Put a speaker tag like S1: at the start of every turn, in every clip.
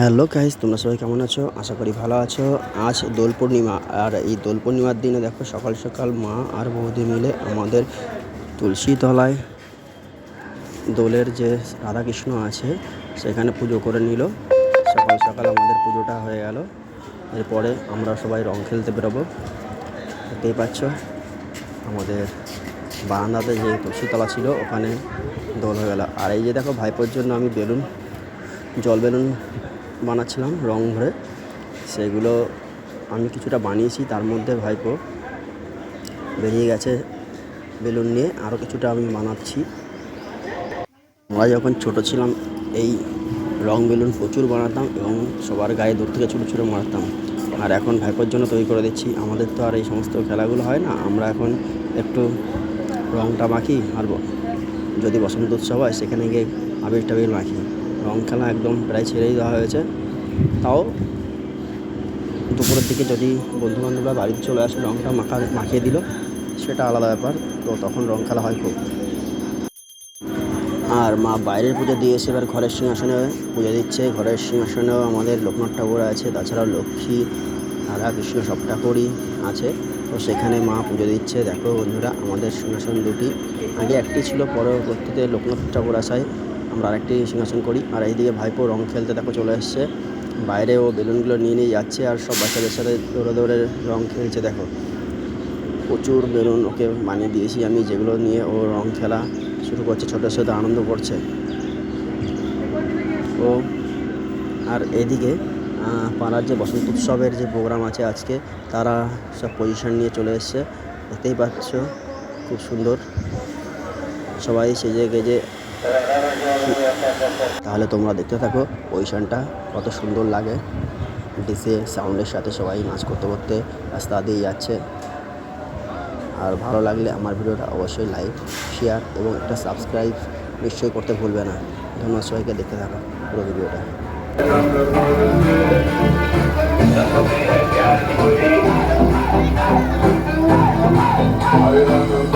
S1: Hello guys, তোমরা সবাই কেমন আছো? আশা করি ভালো আছো। আজ দোল পূর্ণিমা, আর এই দোল পূর্ণিমার দিনে দেখো সকাল সকাল মা আর বৌদি মিলে আমাদের তুলসী তলায় দোলের যে রাধাকৃষ্ণ আছে, সেখানে পুজো করে নিল। সকাল সকাল আমাদের পুজোটা হয়ে গেল। এরপরে আমরা সবাই রং খেলতে বেরোবো। দেখতেই পাচ্ছ, আমাদের বারান্দাতে যে তুলসীতলা ছিল, ওখানে দোল হয়ে গেল। আর এই যে দেখো, ভাইপোর জন্য আমি বেলুন, জল বেলুন বানাচ্ছিলাম রং ভরে। সেগুলো আমি কিছুটা বানিয়েছি, তার মধ্যে ভাইপো বেরিয়ে গেছে বেলুন নিয়ে আরও কিছুটা আমি বানাচ্ছি। আমরা যখন ছোট ছিলাম, এই রং বেলুন প্রচুর বানাতাম এবং সবার গায়ে দূর থেকে ছুটো ছুটো মারতাম। আর এখন ভাইপোর জন্য তৈরি করে দিচ্ছি। আমাদের তো আর এই সমস্ত খেলাগুলো হয় না, আমরা এখন একটু রংটা মাখি আর যদি বসন্ত উৎসব হয়, সেখানে গিয়ে আবির টাবির মাখি। রং খেলা একদম প্রায় ছেড়েই দেওয়া হয়েছে। তাও দুপুরের দিকে যদি বন্ধুবান্ধবরা বাড়িতে চলে আসে, রংটা মাখা, মাখিয়ে দিল, সেটা আলাদা ব্যাপার। তো তখন রং খেলা হয় খুব। আর মা বাইরের পুজো দিয়ে এসে এবার ঘরের সিংহাসনে পুজো দিচ্ছে। ঘরের সিংহাসনেও আমাদের লোকনাথ ঠাকুর আছে তাছাড়াও লক্ষ্মী, রাধা কৃষ্ণ সব ঠাকুরই আছে। তো সেখানে মা পুজো দিচ্ছে। দেখো বন্ধুরা, আমাদের সিংহাসন দুটি। আগে একটি ছিল, পরবর্তীতে লোকনাথ ঠাকুর আসায় আমরা আরেকটি সিংহাসন করি। আর এইদিকে ভাইপো রং খেলতে দেখো চলে এসছে। বাইরে ও বেলুনগুলো নিয়ে নিয়ে যাচ্ছে আর সব বাচ্চাদের সাথে দৌড়ে দৌড়ে রং খেলছে দেখো। প্রচুর বেলুন ওকে বানিয়ে দিয়েছি আমি, যেগুলো নিয়ে ও রং খেলা শুরু করছে ছোটোর সাথে আনন্দ করছে। ও, আর এদিকে পাড়ার যে বসন্ত উৎসবের যে প্রোগ্রাম আছে আজকে, তারা সব পজিশন নিয়ে চলে এসছে। দেখতেই পাচ্ছ, খুব সুন্দর। সবাই সেজে গেজে তাহলে তোমরা দেখতে থাকো পজিশনটা কত সুন্দর লাগে। ডিসে সাউন্ডের সাথে সবাই নাচ করতে করতে রাস্তা দিয়ে যাচ্ছে। আর ভালো লাগলে আমার ভিডিওটা অবশ্যই লাইক, শেয়ার এবং একটা সাবস্ক্রাইব নিশ্চয়ই করতে ভুলবে না। ধন্যবাদ সবাইকে, দেখতে থাকো পুরো ভিডিওটা।
S2: रंग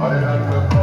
S2: Aleyhan Köprü.